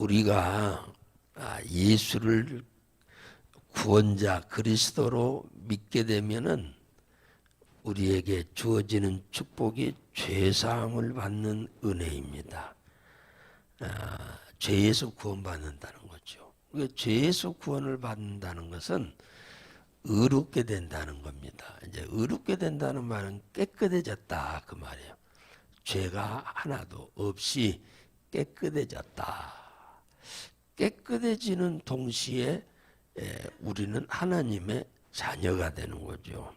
우리가 아, 예수를 구원자 그리스도로 믿게 되면은 우리에게 주어지는 축복이 죄사함을 받는 은혜입니다. 아, 죄에서 구원받는다는 거죠. 그 죄에서 구원을 받는다는 것은 의롭게 된다는 겁니다. 이제 의롭게 된다는 말은 깨끗해졌다 그 말이에요. 죄가 하나도 없이 깨끗해졌다. 깨끗해지는 동시에 우리는 하나님의 자녀가 되는 거죠.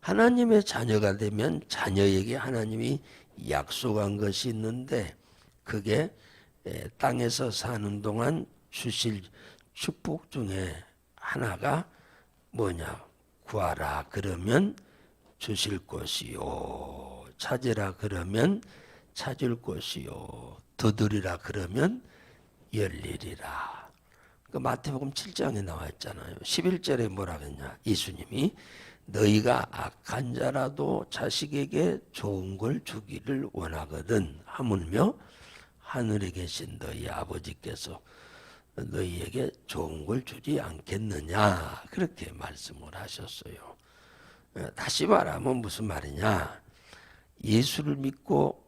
하나님의 자녀가 되면 자녀에게 하나님이 약속한 것이 있는데 그게 땅에서 사는 동안 주실 축복 중에 하나가 뭐냐? 구하라 그러면 주실 것이요. 찾으라 그러면 찾을 것이요. 두드리라 그러면 열리리라. 그 마태복음 7장에 나와 있잖아요. 11절에 뭐라 그랬냐? 예수님이 너희가 악한 자라도 자식에게 좋은 걸 주기를 원하거든 하물며 하늘에 계신 너희 아버지께서 너희에게 좋은 걸 주지 않겠느냐 그렇게 말씀을 하셨어요. 다시 말하면 무슨 말이냐? 예수를 믿고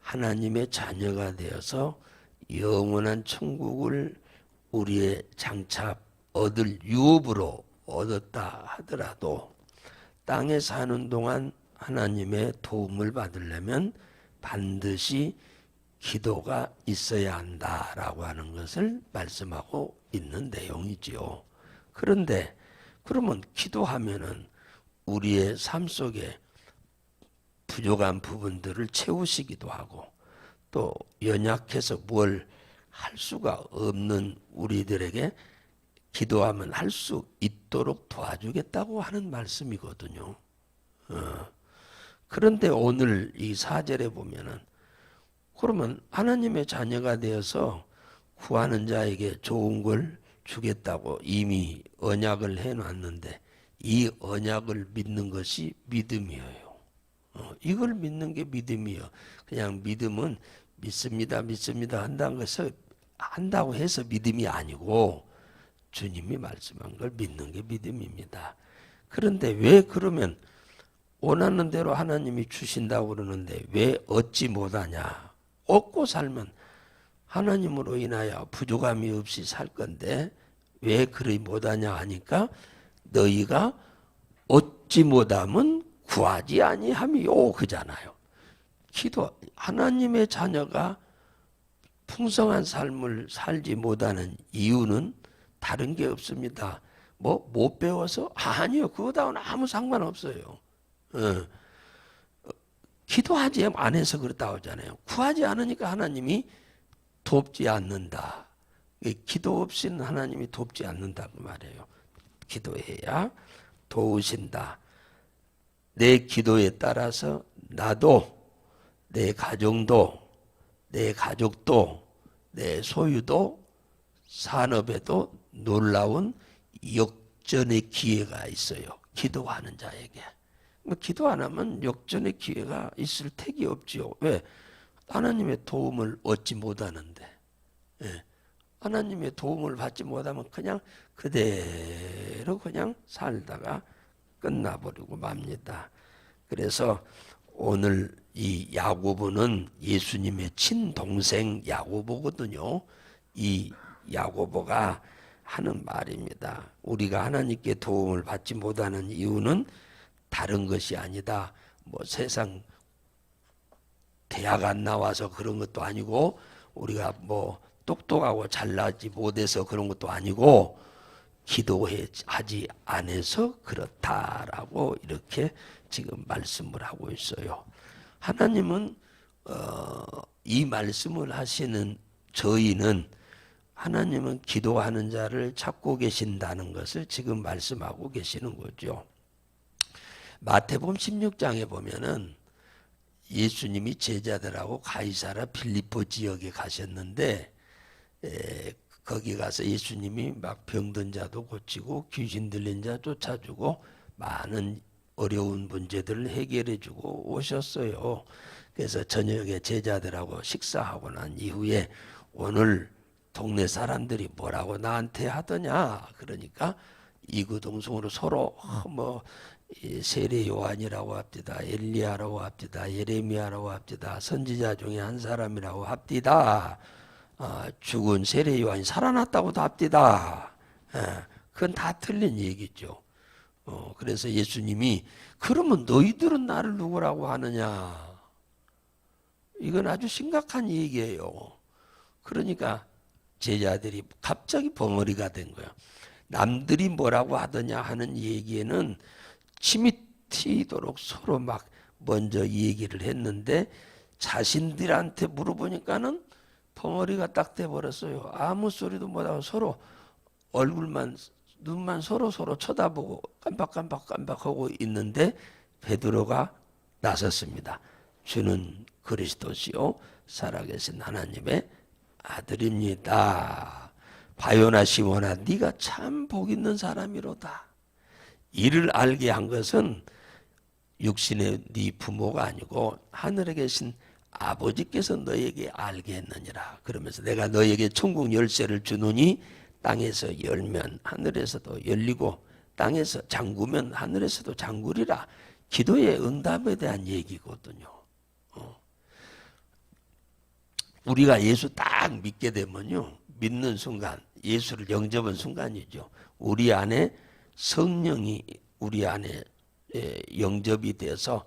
하나님의 자녀가 되어서 영원한 천국을 우리의 장차 얻을 유업으로 얻었다 하더라도 땅에 사는 동안 하나님의 도움을 받으려면 반드시 기도가 있어야 한다라고 하는 것을 말씀하고 있는 내용이지요. 그런데 그러면 기도하면은 우리의 삶 속에 부족한 부분들을 채우시기도 하고 또 연약해서 뭘 할 수가 없는 우리들에게 기도하면 할 수 있도록 도와주겠다고 하는 말씀이거든요. 어. 그런데 오늘 이 사절에 보면은 그러면 하나님의 자녀가 되어서 구하는 자에게 좋은 걸 주겠다고 이미 언약을 해놨는데 이 언약을 믿는 것이 믿음이에요. 어, 이걸 믿는 게 믿음이에요. 그냥 믿음은 믿습니다, 믿습니다 한다는 것을 한다고 해서 믿음이 아니고 주님이 말씀한 걸 믿는 게 믿음입니다. 그런데 왜 그러면 원하는 대로 하나님이 주신다고 그러는데 왜 얻지 못하냐? 얻고 살면 하나님으로 인하여 부족함이 없이 살 건데 왜 그리 못하냐 하니까 너희가 얻지 못하면 구하지 아니함이요 그잖아요. 기도 하나님의 자녀가 풍성한 삶을 살지 못하는 이유는 다른 게 없습니다. 뭐 못 배워서 아니요 그거다고는 아무 상관없어요. 어. 기도하지 안 해서 그렇다고 하잖아요. 구하지 않으니까 하나님이 돕지 않는다. 기도 없이는 하나님이 돕지 않는다고 말해요. 기도해야 도우신다. 내 기도에 따라서 나도 내 가정도 내 가족도 내 소유도 산업에도 놀라운 역전의 기회가 있어요. 기도하는 자에게. 뭐 기도 안 하면 역전의 기회가 있을 택이 없지요. 왜? 하나님의 도움을 얻지 못하는데. 예. 하나님의 도움을 받지 못하면 그냥 그대로 그냥 살다가 끝나버리고 맙니다. 그래서 오늘 이 야고보는 예수님의 친동생 야고보거든요. 이 야고보가 하는 말입니다. 우리가 하나님께 도움을 받지 못하는 이유는 다른 것이 아니다. 뭐 세상 대학 안 나와서 그런 것도 아니고 우리가 뭐 똑똑하고 잘나지 못해서 그런 것도 아니고 기도하지 않아서 그렇다라고 이렇게 지금 말씀을 하고 있어요. 하나님은 어, 이 말씀을 하시는 저희는 하나님은 기도하는 자를 찾고 계신다는 것을 지금 말씀하고 계시는 거죠. 마태복음 16장에 보면은 예수님이 제자들하고 가이사라 필리포 지역에 가셨는데 에, 거기 가서 예수님이 막 병든 자도 고치고 귀신 들린 자 쫓아주고 많은 어려운 문제들을 해결해 주고 오셨어요. 그래서 저녁에 제자들하고 식사하고 난 이후에 오늘 동네 사람들이 뭐라고 나한테 하더냐? 그러니까 이구동성으로 서로 어, 뭐이 세례 요한이라고 합디다 엘리야라고 합디다 예레미야라고 합디다 선지자 중에 한 사람이라고 합디다. 아, 죽은 세례 요한이 살아났다고도 합디다. 예, 그건 다 틀린 얘기죠 어, 그래서 예수님이 그러면 너희들은 나를 누구라고 하느냐 이건 아주 심각한 얘기예요 그러니까 제자들이 갑자기 벙어리가 된 거예요. 남들이 뭐라고 하더냐 하는 얘기에는 침이 튀도록 서로 막 먼저 얘기를 했는데 자신들한테 물어보니까는 벙어리가 딱 돼버렸어요. 아무 소리도 못하고 서로 얼굴만 눈만 서로 서로 쳐다보고 깜빡깜빡 깜빡하고 있는데 베드로가 나섰습니다. 주는 그리스도시요 살아계신 하나님의 아들입니다. 바요나 시모나 네가 참 복 있는 사람이로다. 이를 알게 한 것은 육신의 네 부모가 아니고 하늘에 계신 아버지께서 너에게 알게 했느니라. 그러면서 내가 너에게 천국 열쇠를 주노니 땅에서 열면 하늘에서도 열리고 땅에서 잠그면 하늘에서도 잠그리라. 기도의 응답에 대한 얘기거든요. 어. 우리가 예수 딱 믿게 되면요. 믿는 순간, 예수를 영접한 순간이죠. 우리 안에 성령이 우리 안에 예, 영접이 돼서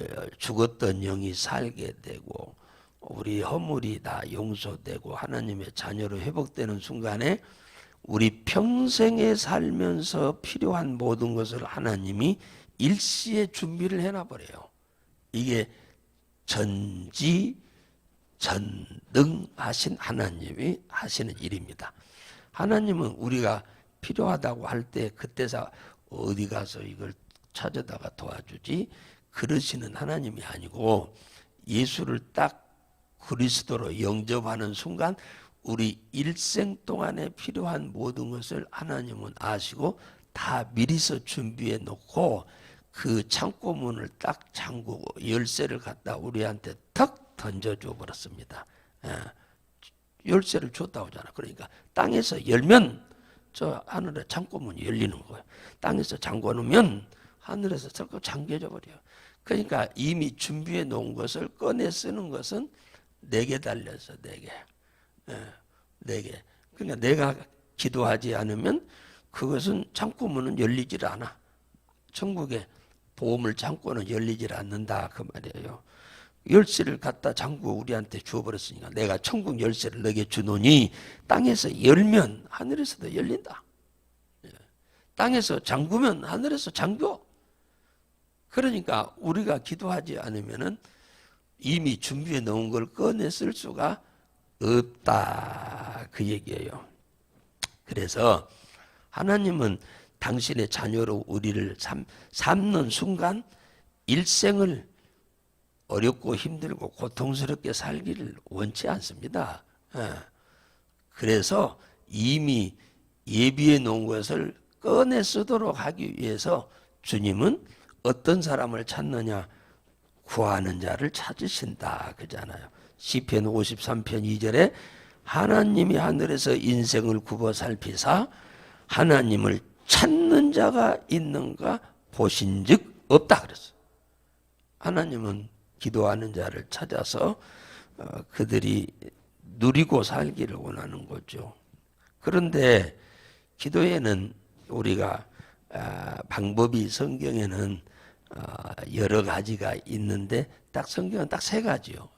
예, 죽었던 영이 살게 되고 우리 허물이 다 용서되고 하나님의 자녀로 회복되는 순간에 우리 평생에 살면서 필요한 모든 것을 하나님이 일시에 준비를 해놔버려요. 이게 전지 전능하신 하나님이 하시는 일입니다. 하나님은 우리가 필요하다고 할 때 그때서 어디 가서 이걸 찾아다가 도와주지 그러시는 하나님이 아니고 예수를 딱 그리스도로 영접하는 순간 우리 일생 동안에 필요한 모든 것을 하나님은 아시고 다 미리서 준비해 놓고 그 창고 문을 딱 잠그고 열쇠를 갖다 우리한테 턱 던져줘 버렸습니다. 예. 열쇠를 줬다고 하잖아. 그러니까 땅에서 열면 저 하늘에 창고 문이 열리는 거예요. 땅에서 잠궈 놓으면 하늘에서 잠겨져 버려요. 그러니까 이미 준비해 놓은 것을 꺼내 쓰는 것은 내게 달려서 내게. 예, 내게. 그러니까 내가 기도하지 않으면 그것은 창고문은 열리질 않아. 천국의 보물 창고는 열리질 않는다 그 말이에요. 열쇠를 갖다 잠그고 우리한테 주어버렸으니까 내가 천국 열쇠를 너에게 주노니 땅에서 열면 하늘에서도 열린다. 예. 땅에서 잠그면 하늘에서 잠겨. 그러니까 우리가 기도하지 않으면은 이미 준비해 놓은 걸쓸 수가 없다. 그 얘기예요. 그래서 하나님은 당신의 자녀로 우리를 삼, 삼는 순간 일생을 어렵고 힘들고 고통스럽게 살기를 원치 않습니다. 예. 그래서 이미 예비해 놓은 것을 꺼내 쓰도록 하기 위해서 주님은 어떤 사람을 찾느냐 구하는 자를 찾으신다 그잖아요. 시편 53편 2절에 하나님이 하늘에서 인생을 굽어 살피사 하나님을 찾는 자가 있는가 보신즉 없다 그랬어. 하나님은 기도하는 자를 찾아서 어, 그들이 누리고 살기를 원하는 거죠. 그런데 기도에는 우리가 아, 방법이 성경에는 아, 여러 가지가 있는데 딱 성경은 딱 세 가지요.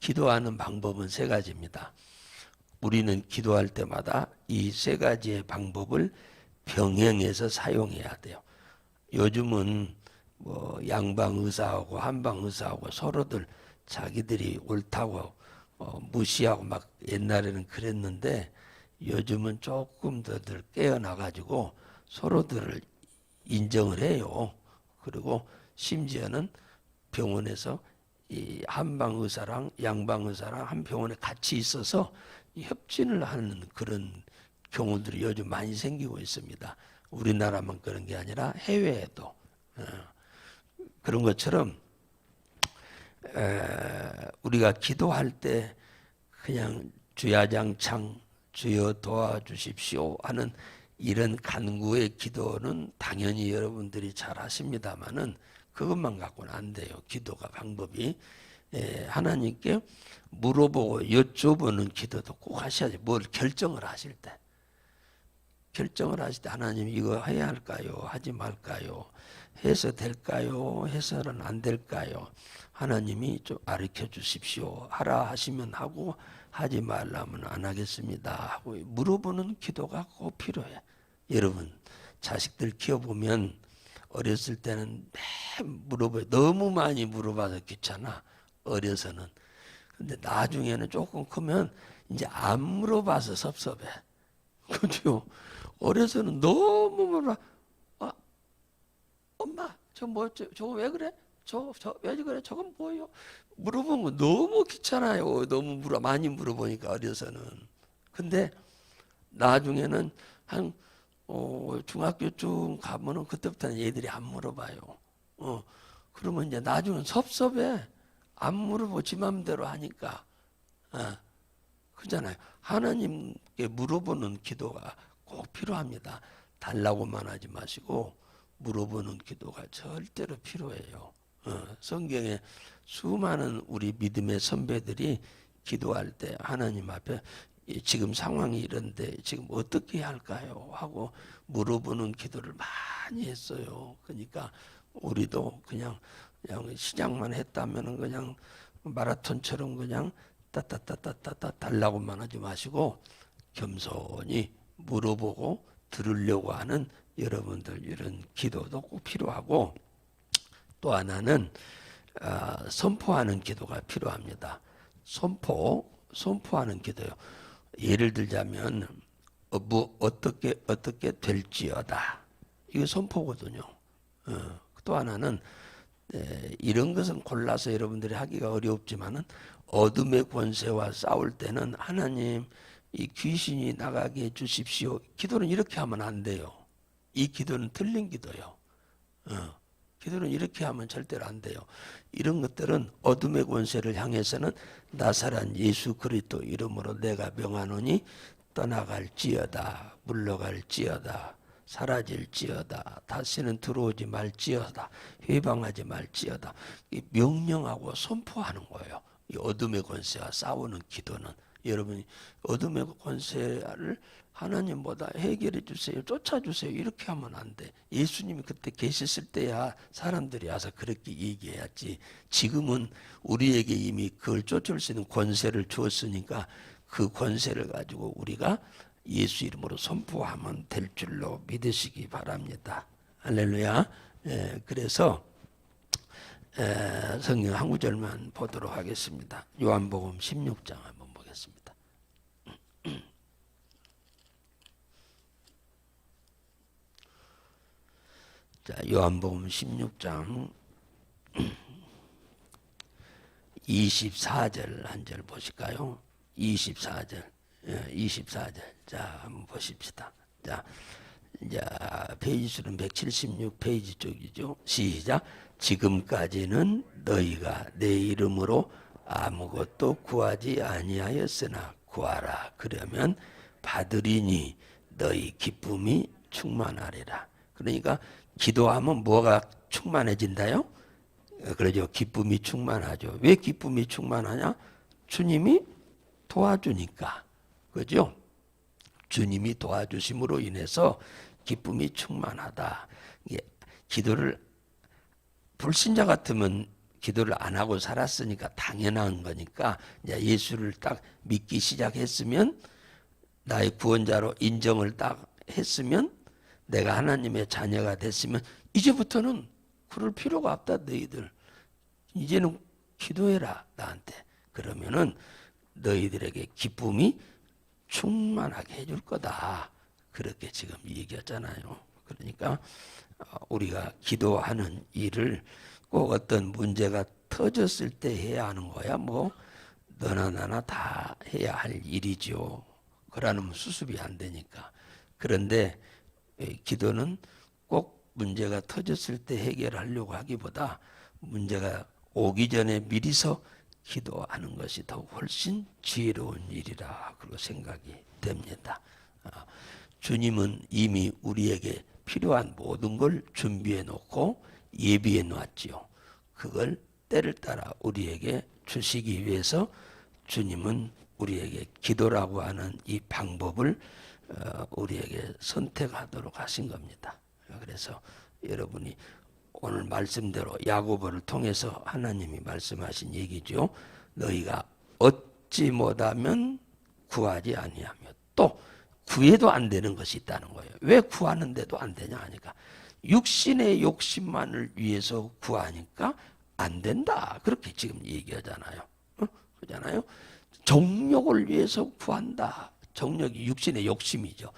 기도하는 방법은 세 가지입니다. 우리는 기도할 때마다 이 세 가지의 방법을 병행해서 사용해야 돼요. 요즘은 뭐 양방 의사하고 한방 의사하고 서로들 자기들이 옳다고 어, 무시하고 막 옛날에는 그랬는데 요즘은 조금 더들 깨어나 가지고 서로들을 인정을 해요. 그리고 심지어는 병원에서 이 한방 의사랑 양방 의사랑 한 병원에 같이 있어서 협진을 하는 그런 경우들이 요즘 많이 생기고 있습니다. 우리나라만 그런 게 아니라 해외에도 어, 그런 것처럼 우리가 기도할 때 그냥 주야장창 주여 도와주십시오 하는 이런 간구의 기도는 당연히 여러분들이 잘 하십니다만은 그것만 갖고는 안 돼요. 기도가 방법이 예, 하나님께 물어보고 여쭤보는 기도도 꼭 하셔야지. 뭘 결정을 하실 때 결정을 하실 때 하나님 이거 해야 할까요? 하지 말까요? 해서 될까요? 해서는 안 될까요? 하나님이 좀 가르쳐 주십시오. 하라 하시면 하고 하지 말라면 안 하겠습니다. 하고 물어보는 기도가 꼭 필요해. 여러분 자식들 키워보면 어렸을 때는 매 물어봐요. 너무 많이 물어봐서 귀찮아. 어려서는. 근데 나중에는 조금 크면 이제 안 물어봐서 섭섭해. 그죠? 어려서는 너무 물어. 아, 엄마, 저 뭐, 저, 저거 왜 그래? 저, 저, 왜 그래? 저건 뭐예요? 물어보는 거 너무 귀찮아요. 너무 물어, 많이 물어보니까 어려서는. 근데 나중에는 한, 어, 중학교쯤 가면은 그때부터는 얘들이 안 물어봐요. 어, 그러면 이제 나중엔 섭섭해. 안 물어보 지 맘대로 하니까. 어, 그잖아요. 하나님께 물어보는 기도가 꼭 필요합니다. 달라고만 하지 마시고 물어보는 기도가 절대로 필요해요. 어, 성경에 수많은 우리 믿음의 선배들이 기도할 때 하나님 앞에 이 지금 상황이 이런데 지금 어떻게 할까요? 하고 물어보는 기도를 많이 했어요. 그러니까 우리도 그냥 그냥 시작만 했다면은 그냥 마라톤처럼 그냥 따따따따따따 달라고만 하지 마시고 겸손히 물어보고 들으려고 하는 여러분들 이런 기도도 꼭 필요하고 또 하나는 어, 선포하는 기도가 필요합니다. 선포, 선포하는 기도요. 예를 들자면 어, 뭐 어떻게 어떻게 될지어다. 이거 선포거든요. 어, 또 하나는 에, 이런 것은 골라서 여러분들이 하기가 어렵지만은 어둠의 권세와 싸울 때는 하나님 이 귀신이 나가게 해주십시오. 기도는 이렇게 하면 안 돼요. 이 기도는 틀린 기도요. 어, 기도는 이렇게 하면 절대로 안 돼요. 이런 것들은 어둠의 권세를 향해서는 나사란 예수 그리스도 이름으로 내가 명하노니 떠나갈지어다 물러갈지어다 사라질지어다 다시는 들어오지 말지어다 회방하지 말지어다 이 명령하고 선포하는 거예요. 이 어둠의 권세와 싸우는 기도는 여러분이 어둠의 권세를 하나님보다 해결해 주세요. 쫓아주세요. 이렇게 하면 안 돼. 예수님이 그때 계셨을 때야 사람들이 와서 그렇게 얘기해야지. 지금은 우리에게 이미 그걸 쫓을 수 있는 권세를 주었으니까 그 권세를 가지고 우리가 예수 이름으로 선포하면 될 줄로 믿으시기 바랍니다. 할렐루야. 예, 그래서 에, 성경 한 구절만 보도록 하겠습니다. 요한복음 16장 한번 보겠습니다. 자, 요한복음 16장 24절 한 절 보실까요? 24절. 예, 24절. 자, 한번 보십시다. 자, 이제 페이지 수는 176페이지 쪽이죠. 시작. 지금까지는 너희가 내 이름으로 아무것도 구하지 아니하였으나 구하라. 그러면 받으리니 너희 기쁨이 충만하리라. 그러니까 기도하면 뭐가 충만해진다요? 어, 그러죠. 기쁨이 충만하죠. 왜 기쁨이 충만하냐? 주님이 도와주니까. 그죠? 주님이 도와주심으로 인해서 기쁨이 충만하다. 이게 기도를 불신자 같으면 기도를 안 하고 살았으니까 당연한 거니까 이제 예수를 딱 믿기 시작했으면 나의 구원자로 인정을 딱 했으면 내가 하나님의 자녀가 됐으면 이제부터는 그럴 필요가 없다 너희들. 이제는 기도해라 나한테. 그러면은 너희들에게 기쁨이 충만하게 해줄 거다. 그렇게 지금 얘기했잖아요. 그러니까 어, 우리가 기도하는 일을 꼭 어떤 문제가 터졌을 때 해야 하는 거야? 뭐 너나 나나 다 해야 할 일이죠. 그러면 수습이 안 되니까. 그런데 기도는 꼭 문제가 터졌을 때 해결하려고 하기보다 문제가 오기 전에 미리서 기도하는 것이 더욱 훨씬 지혜로운 일이라 그로 생각이 됩니다. 아, 주님은 이미 우리에게 필요한 모든 걸 준비해 놓고 예비해 놓았지요. 그걸 때를 따라 우리에게 주시기 위해서 주님은 우리에게 기도라고 하는 이 방법을 어, 우리에게 선택하도록 하신 겁니다. 그래서 여러분이 오늘 말씀대로 야고보를 통해서 하나님이 말씀하신 얘기죠. 너희가 얻지 못하면 구하지 아니하며 또 구해도 안 되는 것이 있다는 거예요. 왜 구하는데도 안 되냐 하니까 육신의 욕심만을 위해서 구하니까 안 된다. 그렇게 지금 얘기하잖아요. 어? 그잖아요. 정욕을 위해서 구한다. 정욕이 육신의 욕심이죠.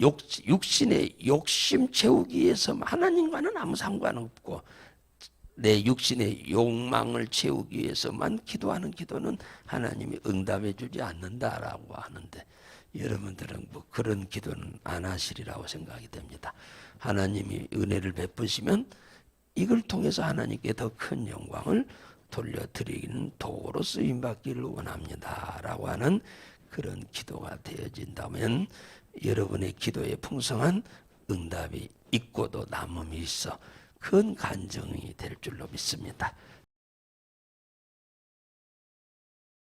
욕, 육신의 욕심 채우기 위해서 하나님과는 아무 상관없고 내 육신의 욕망을 채우기 위해서만 기도하는 기도는 하나님이 응답해 주지 않는다라고 하는데 여러분들은 뭐 그런 기도는 안 하시리라고 생각이 됩니다. 하나님이 은혜를 베푸시면 이걸 통해서 하나님께 더 큰 영광을 돌려드리는 도구로 쓰임 받기를 원합니다라고 하는 그런 기도가 되어진다면 여러분의 기도에 풍성한 응답이 있고도 남음이 있어 큰 간정이 될 줄로 믿습니다.